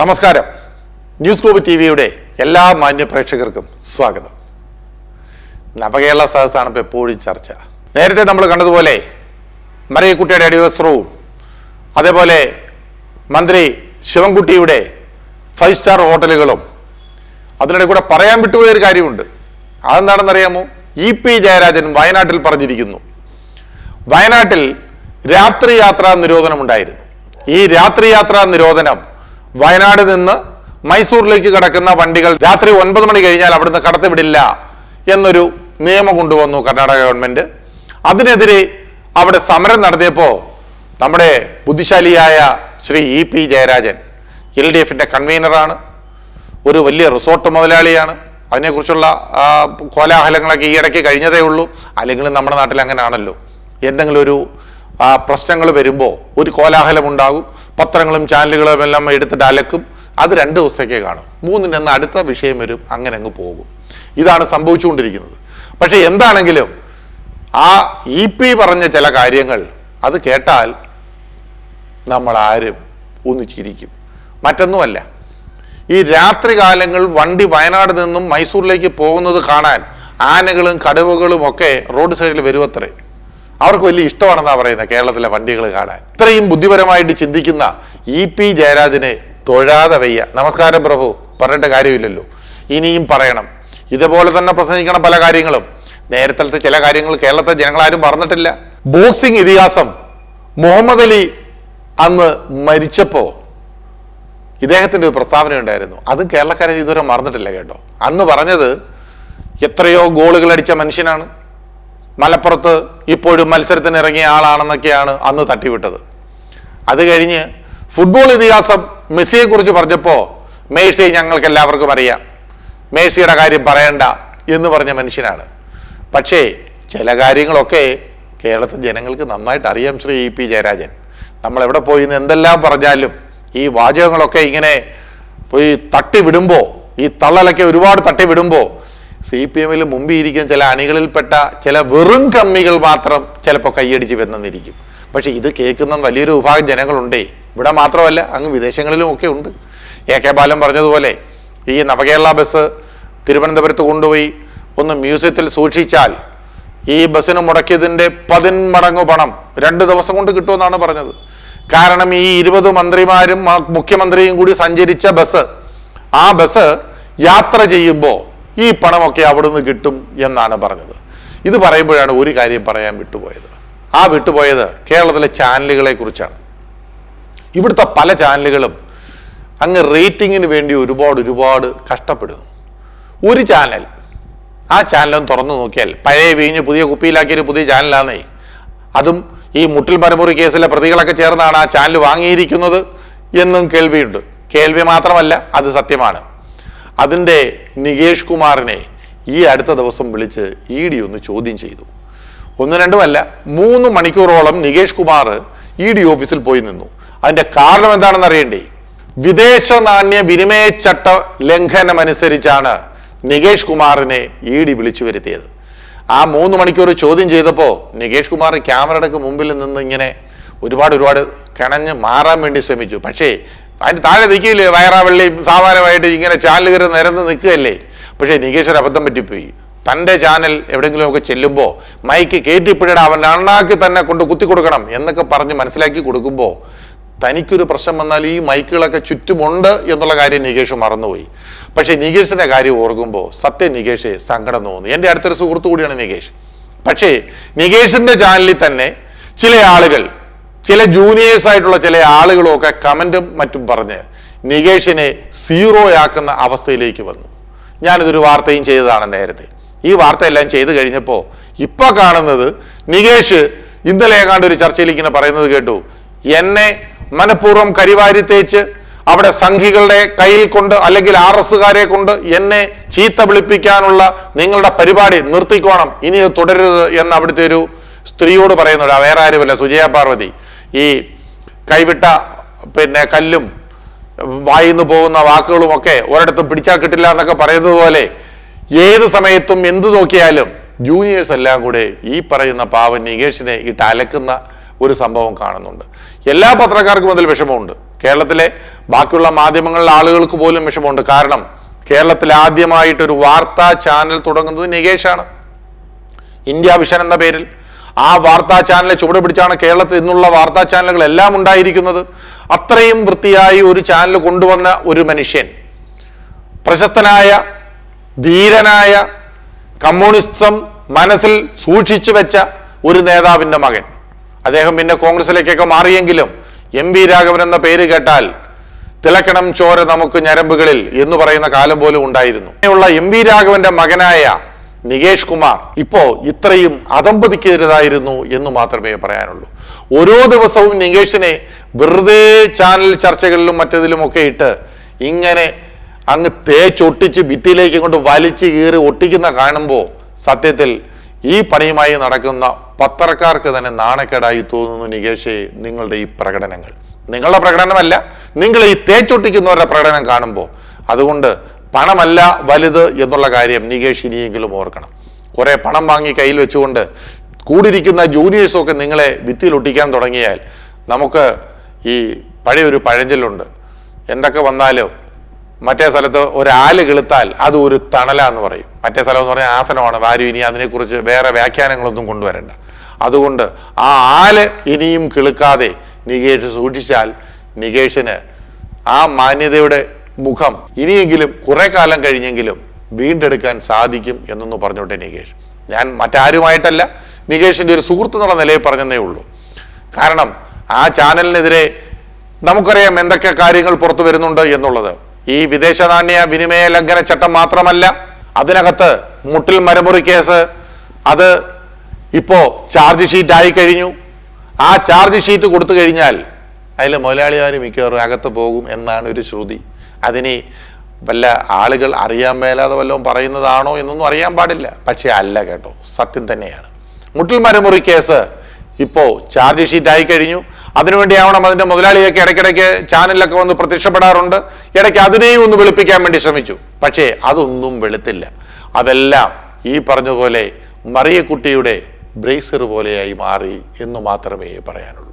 നമസ്കാരം. News globe T വിയുടെ എല്ലാ മാന്യ പ്രേക്ഷകർക്കും സ്വാഗതം. നവകേരള സദസ്സാണ് ഇപ്പോൾ എപ്പോഴും ചർച്ച. നേരത്തെ നമ്മൾ കണ്ടതുപോലെ മറിയക്കുട്ടിയുടെ അടിവസ്ത്രവും അതേപോലെ മന്ത്രി ശിവൻകുട്ടിയുടെ ഫൈവ് സ്റ്റാർ ഹോട്ടലുകളും അതിനിടെ കൂടെ പറയാൻ വിട്ടുപോയൊരു കാര്യമുണ്ട്. അതെന്താണെന്നറിയാമോ? ഇ പി ജയരാജൻ വയനാട്ടിൽ പറഞ്ഞിരിക്കുന്നു. വയനാട്ടിൽ രാത്രി യാത്രാ നിരോധനമുണ്ടായിരുന്നു. ഈ രാത്രി യാത്രാ നിരോധനം വയനാട് നിന്ന് മൈസൂരിലേക്ക് കടക്കുന്ന വണ്ടികൾ രാത്രി ഒൻപത് മണി കഴിഞ്ഞാൽ അവിടുന്ന് കടത്തിവിടില്ല എന്നൊരു നിയമം കൊണ്ടുവന്നു കർണാടക ഗവൺമെന്റ്. അതിനെതിരെ അവിടെ സമരം നടത്തിയപ്പോൾ നമ്മുടെ ബുദ്ധിശാലിയായ Shri E P Jayarajan L D എഫിന്റെ കൺവീനറാണ് ഒരു വലിയ റിസോർട്ട് മുതലാളിയാണ്. അതിനെക്കുറിച്ചുള്ള കോലാഹലങ്ങളൊക്കെ ഈ ഇടയ്ക്ക് കഴിഞ്ഞതേ ഉള്ളൂ. അല്ലെങ്കിൽ നമ്മുടെ നാട്ടിൽ അങ്ങനെ ആണല്ലോ എന്തെങ്കിലും ഒരു പ്രശ്നങ്ങൾ വരുമ്പോൾ ഒരു കോലാഹലം ഉണ്ടാകും പത്രങ്ങളും ചാനലുകളും എല്ലാം എടുത്തിട്ട് അലക്കും. അത് രണ്ട് ദിവസത്തേക്കേ കാണും. മൂന്നിനെന്ന് അടുത്ത വിഷയം വരും. അങ്ങനെ അങ്ങ് പോകും. ഇതാണ് സംഭവിച്ചുകൊണ്ടിരിക്കുന്നത്. പക്ഷെ എന്താണെങ്കിലും ആ ഇ പി പറഞ്ഞ ചില കാര്യങ്ങൾ അത് കേട്ടാൽ നമ്മൾ ആരും ഒന്ന് ചിരിക്കും. മറ്റൊന്നുമല്ല ഈ രാത്രികാലങ്ങൾ വണ്ടി വയനാട് നിന്നും മൈസൂരിലേക്ക് പോകുന്നത് കാണാൻ ആനകളും കടുവകളും ഒക്കെ റോഡ് സൈഡിൽ വരുമത്രേ അവർക്ക് വലിയ ഇഷ്ടമാണെന്നാണ് പറയുന്നത് കേരളത്തിലെ വണ്ടികൾ കാണാൻ. ഇത്രയും ബുദ്ധിപരമായിട്ട് ചിന്തിക്കുന്ന ഇ പി ജയരാജനെ തൊഴാതെ വയ്യ. നമസ്കാരം പ്രഭു പറഞ്ഞിട്ട് കാര്യമില്ലല്ലോ. ഇനിയും പറയണം. ഇതുപോലെ തന്നെ പ്രസംഗിക്കണം പല കാര്യങ്ങളും. നേരത്തെ ചില കാര്യങ്ങൾ കേരളത്തെ ജനങ്ങളാരും പറഞ്ഞിട്ടില്ല ബോക്സിംഗ് ഇതിഹാസം. മുഹമ്മദ് അലി അന്ന് മരിച്ചപ്പോ ഇദ്ദേഹത്തിന്റെ ഒരു പ്രസ്താവന ഉണ്ടായിരുന്നു. അതും കേരളക്കാരെ ഇതുവരെ മറന്നിട്ടില്ല കേട്ടോ. അന്ന് പറഞ്ഞത് എത്രയോ ഗോളുകൾ അടിച്ച മനുഷ്യനാണ്. മലപ്പുറത്ത് ഇപ്പോഴും മത്സരത്തിന് ഇറങ്ങിയ ആളാണെന്നൊക്കെയാണ് അന്ന് തട്ടിവിട്ടത്. അത് കഴിഞ്ഞ് ഫുട്ബോൾ ഇതിഹാസം മെസ്സിയെ കുറിച്ച് പറഞ്ഞപ്പോ മേഴ്സി ഞങ്ങൾക്ക് എല്ലാവർക്കും അറിയാം. മേഴ്സിയുടെ കാര്യം പറയണ്ട എന്ന് പറഞ്ഞ മനുഷ്യനാണ്. പക്ഷേ ചില കാര്യങ്ങളൊക്കെ കേരളത്തിലെ ജനങ്ങൾക്ക് നന്നായിട്ട് അറിയാം ശ്രീ ഇ പി ജയരാജൻ. നമ്മൾ എവിടെ പോയി എന്ന് എന്തെല്ലാം പറഞ്ഞാലും ഈ വാചകങ്ങളൊക്കെ ഇങ്ങനെ പോയി തട്ടി വിടുമ്പോൾ ഈ തള്ളലൊക്കെ ഒരുപാട് തട്ടി വിടുമ്പോൾ സി പി എമ്മിൽ മുമ്പ് ഇരിക്കുന്ന ചില അണികളിൽപ്പെട്ട ചില വെറും കമ്മികൾ മാത്രം ചിലപ്പോൾ കൈയടിച്ച് വെന്നിരിക്കും പക്ഷേ ഇത് കേൾക്കുന്ന വലിയൊരു വിഭാഗം ജനങ്ങളുണ്ടേ. ഇവിടെ മാത്രമല്ല അങ്ങ് വിദേശങ്ങളിലും ഒക്കെ ഉണ്ട്. എ കെ ബാലൻ പറഞ്ഞതുപോലെ ഈ നവകേരള ബസ് തിരുവനന്തപുരത്ത് കൊണ്ടുപോയി ഒന്ന് മ്യൂസിയത്തിൽ സൂക്ഷിച്ചാൽ ഈ ബസ്സിന് മുടക്കിയതിന്റെ പതിന്മടങ്ങ് പണം രണ്ട് ദിവസം കൊണ്ട് കിട്ടുമെന്നാണ് പറഞ്ഞത്. കാരണം ഈ ഇരുപത് മന്ത്രിമാരും മുഖ്യമന്ത്രിയും കൂടി സഞ്ചരിച്ച ബസ് ആ ബസ് യാത്ര ചെയ്യുമ്പോൾ ഈ പണമൊക്കെ അവിടുന്ന് കിട്ടും എന്നാണ് പറഞ്ഞത്. ഇത് പറയുമ്പോഴാണ് ഒരു കാര്യം പറയാൻ വിട്ടുപോയത്. ആ വിട്ടുപോയത് കേരളത്തിലെ ചാനലുകളെ കുറിച്ചാണ്. ഇവിടുത്തെ പല ചാനലുകളും അങ്ങ് റേറ്റിങ്ങിന് വേണ്ടി ഒരുപാട് ഒരുപാട് കഷ്ടപ്പെടുന്നു. ഒരു ചാനൽ ആ ചാനലൊന്ന് തുറന്നു നോക്കിയാൽ പഴയ വീഞ്ഞ് പുതിയ കുപ്പിയിലാക്കിയൊരു പുതിയ ചാനലാണേ അതും ഈ മുട്ടിൽ മരമുറി കേസിലെ പ്രതികളൊക്കെ ചേർന്നാണ് ആ ചാനൽ വാങ്ങിയിരിക്കുന്നത് എന്നും കേൾവിയുണ്ട്. കേൾവി മാത്രമല്ല അത് സത്യമാണ്. അതിന്റെ നികേഷ് കുമാറിനെ ഈ അടുത്ത ദിവസം വിളിച്ച് ഇ ഡി ഒന്ന് ചോദ്യം ചെയ്തു. ഒന്ന് രണ്ടുമല്ല മൂന്ന് മണിക്കൂറോളം നികേഷ് കുമാർ ഇ ഡി ഓഫീസിൽ പോയി നിന്നു. അതിന്റെ കാരണം എന്താണെന്ന് അറിയണ്ടേ? വിദേശ നാണ്യ വിനിമയ ചട്ട ലംഘനമനുസരിച്ചാണ് നികേഷ് കുമാറിനെ ഇ ഡി വിളിച്ചു വരുത്തിയത്. ആ മൂന്ന് മണിക്കൂർ ചോദ്യം ചെയ്തപ്പോൾ നികേഷ് കുമാർ ക്യാമറയുടെ മുമ്പിൽ നിന്ന് ഇങ്ങനെ ഒരുപാട് ഒരുപാട് കിണഞ്ഞ് മാറാൻ വേണ്ടി ശ്രമിച്ചു. പക്ഷേ അതിന് താഴെ നിൽക്കില്ലേ? വയറാവള്ളിയും സാധാരണമായിട്ട് ഇങ്ങനെ ചാനലുകർ നിരന്ന് നിൽക്കുകയല്ലേ? പക്ഷേ ഒരു അബദ്ധം പറ്റിപ്പോയി. തന്റെ ചാനൽ എവിടെയെങ്കിലുമൊക്കെ ചെല്ലുമ്പോൾ മൈക്ക് കയറ്റിപ്പിഴട അവന്റെ അണ്ണാക്കി തന്നെ കൊണ്ട് കുത്തി കൊടുക്കണം എന്നൊക്കെ പറഞ്ഞ് മനസ്സിലാക്കി കൊടുക്കുമ്പോൾ തനിക്കൊരു പ്രശ്നം വന്നാൽ ഈ മൈക്കുകളൊക്കെ ചുറ്റുമുണ്ട് എന്നുള്ള കാര്യം നികേഷ് മറന്നുപോയി. പക്ഷേ നികേഷിന്റെ കാര്യം ഓർക്കുമ്പോൾ സത്യം നികേഷ് സങ്കടം തോന്നുന്നു. എന്റെ അടുത്തൊരു സുഹൃത്തു കൂടിയാണ് നികേഷ്. പക്ഷേ നികേഷിന്റെ ചാനലിൽ തന്നെ ചില ആളുകൾ ചില ജൂനിയേഴ്സ് ആയിട്ടുള്ള ചില ആളുകളും ഒക്കെ കമന്റും മറ്റും പറഞ്ഞ് നികേഷിനെ സീറോ ആക്കുന്ന അവസ്ഥയിലേക്ക് വന്നു. ഞാനിതൊരു വാർത്തയും ചെയ്തതാണ് നേരത്തെ. ഈ വാർത്ത എല്ലാം ചെയ്തു കഴിഞ്ഞപ്പോൾ ഇപ്പൊ കാണുന്നത് നികേഷ് ഇന്നലെ ഏകാണ്ട് ഒരു ചർച്ചയിൽ ഇങ്ങനെ പറയുന്നത് കേട്ടു. എന്നെ മനഃപൂർവം കരിവാരി തേച്ച് അവിടെ സംഘികളുടെ കയ്യിൽ കൊണ്ട് അല്ലെങ്കിൽ ആർ എസ്സുകാരെ കൊണ്ട് എന്നെ ചീത്ത വിളിപ്പിക്കാനുള്ള നിങ്ങളുടെ പരിപാടി നിർത്തിക്കോണം. ഇനി ഇത് തുടരരുത് എന്ന് അവിടുത്തെ ഒരു സ്ത്രീയോട് പറയുന്നുണ്ട്. വേറെ ആരുമല്ല സുജയ പാർവതി. ഈ കൈവിട്ട പിന്നെ കല്ലും വായിന്ന് പോകുന്ന വാക്കുകളും ഒക്കെ ഒരിടത്തും പിടിച്ചാൽ കിട്ടില്ല എന്നൊക്കെ പറയുന്നത് പോലെ ഏത് സമയത്തും എന്ത് നോക്കിയാലും ജൂനിയേഴ്സ് എല്ലാം കൂടെ ഈ പറയുന്ന പാവൻ നികേഷിനെ ഇട്ട് അലക്കുന്ന ഒരു സംഭവം കാണുന്നുണ്ട്. എല്ലാ പത്രക്കാർക്കും അതിൽ വിഷമമുണ്ട്. കേരളത്തിലെ ബാക്കിയുള്ള മാധ്യമങ്ങളിലെ ആളുകൾക്ക് പോലും വിഷമമുണ്ട്. കാരണം കേരളത്തിൽ ആദ്യമായിട്ടൊരു വാർത്താ ചാനൽ തുടങ്ങുന്നത് നികേഷാണ്. ഇന്ത്യ വിഷൻ എന്ന പേരിൽ. ആ വാർത്താ ചാനലിനെ ചുവട് പിടിച്ചാണ് കേരളത്തിൽ ഇന്നുള്ള വാർത്താ ചാനലുകളെല്ലാം ഉണ്ടായിരിക്കുന്നത്. അത്രയും വൃത്തിയായി ഒരു ചാനൽ കൊണ്ടുവന്ന ഒരു മനുഷ്യൻ. പ്രശസ്തനായ ധീരനായ കമ്മ്യൂണിസം മനസ്സിൽ സൂക്ഷിച്ചു വെച്ച ഒരു നേതാവിന്റെ മകൻ. അദ്ദേഹം പിന്നെ കോൺഗ്രസിലേക്കൊക്കെ മാറിയെങ്കിലും എം വി രാഘവൻ എന്ന പേര് കേട്ടാൽ തിളക്കണം ചോര നമുക്ക് ഞരമ്പുകളിൽ എന്ന് പറയുന്ന കാലം പോലും ഉണ്ടായിരുന്നു. അങ്ങനെയുള്ള എം വി രാഘവന്റെ മകനായ നികേഷ് കുമാർ ഇപ്പോ ഇത്രയും അതമ്പതിക്കരുതായിരുന്നു എന്ന് മാത്രമേ പറയാനുള്ളൂ. ഓരോ ദിവസവും നികേഷിനെ വെറുതെ ചാനൽ ചർച്ചകളിലും മറ്റതിലുമൊക്കെ ഇട്ട് ഇങ്ങനെ അങ്ങ് തേച്ചൊട്ടിച്ച് ഭിത്തിയിലേക്ക് ഇങ്ങോട്ട് വലിച്ചു കീറി ഒട്ടിക്കുന്ന കാണുമ്പോൾ സത്യത്തിൽ ഈ പണിയുമായി നടക്കുന്ന പത്രക്കാർക്ക് തന്നെ നാണക്കേടായി തോന്നുന്നു നികേഷെ നിങ്ങളുടെ ഈ പ്രകടനങ്ങൾ. നിങ്ങളുടെ പ്രകടനമല്ല നിങ്ങൾ ഈ തേച്ചൊട്ടിക്കുന്നവരുടെ പ്രകടനം കാണുമ്പോൾ അതുകൊണ്ട് പണമല്ല വലുത് എന്നുള്ള കാര്യം നികേഷ് ഇനിയെങ്കിലും ഓർക്കണം. കുറെ പണം വാങ്ങി കയ്യിൽ വെച്ചുകൊണ്ട് കൂടിയിരിക്കുന്ന ജൂനിയേഴ്സൊക്കെ നിങ്ങളെ ഭിത്തിയിൽ ഒട്ടിക്കാൻ തുടങ്ങിയാൽ നമുക്ക് ഈ പഴയൊരു പഴഞ്ചൊല്ലുണ്ട്. എന്തൊക്കെ വന്നാലും മറ്റേ സ്ഥലത്ത് ഒരാൽ കിളുത്താൽ അത് ഒരു തണല എന്ന് പറയും. മറ്റേ സ്ഥലം എന്ന് പറഞ്ഞാൽ ആസനമാണ്. വാരു ഇനി അതിനെക്കുറിച്ച് വേറെ വ്യാഖ്യാനങ്ങളൊന്നും കൊണ്ടുവരണ്ട. അതുകൊണ്ട് ആ ആൽ ഇനിയും കിളുക്കാതെ നികേഷ് സൂക്ഷിച്ചാൽ നികേഷിന് ആ മാന്യതയുടെ മുഖം. ഇനിയെങ്കിലും കുറെ കാലം കഴിഞ്ഞെങ്കിലും വീണ്ടെടുക്കാൻ സാധിക്കും എന്നൊന്ന് പറഞ്ഞോട്ടെ നികേഷ്. ഞാൻ മറ്റാരുമായിട്ടല്ല നികേഷിന്റെ ഒരു സുഹൃത്ത് എന്നുള്ള നിലയിൽ പറഞ്ഞതേ ഉള്ളൂ. കാരണം ആ ചാനലിനെതിരെ നമുക്കറിയാം എന്തൊക്കെ കാര്യങ്ങൾ പുറത്തു വരുന്നുണ്ട് എന്നുള്ളത്. ഈ വിദേശ നാണ്യ വിനിമയ ലംഘന ചട്ടം മാത്രമല്ല അതിനകത്ത് മുട്ടിൽ മരമുറി കേസ് അത് ഇപ്പോ ചാർജ് ഷീറ്റ് ആയി കഴിഞ്ഞു. ആ ചാർജ് ഷീറ്റ് കൊടുത്തു കഴിഞ്ഞാൽ അതിൽ മുതലാളിമാർ മിക്കവാറും അകത്ത് പോകും എന്നാണ് ഒരു ശ്രുതി. അതിന് വല്ല ആളുകൾ അറിയാൻ മേലാതെ വല്ലതും പറയുന്നതാണോ എന്നൊന്നും അറിയാൻ പാടില്ല. പക്ഷേ അല്ല കേട്ടോ സത്യം തന്നെയാണ്. മുട്ടിൽ മരമുറി കേസ് ഇപ്പോൾ ചാർജ് ഷീറ്റ് ആയി കഴിഞ്ഞു. അതിനുവേണ്ടിയാവണം അതിന്റെ മുതലാളിയൊക്കെ ഇടയ്ക്കിടയ്ക്ക് ചാനലിലൊക്കെ വന്ന് പ്രത്യക്ഷപ്പെടാറുണ്ട്. ഇടയ്ക്ക് അതിനെയും ഒന്ന് വെളുപ്പിക്കാൻ വേണ്ടി ശ്രമിച്ചു. പക്ഷേ അതൊന്നും വെളുത്തില്ല. അതെല്ലാം ഈ പറഞ്ഞ പോലെ മറിയക്കുട്ടിയുടെ ബ്രേസർ പോലെയായി മാറി എന്ന് മാത്രമേ പറയാനുള്ളൂ.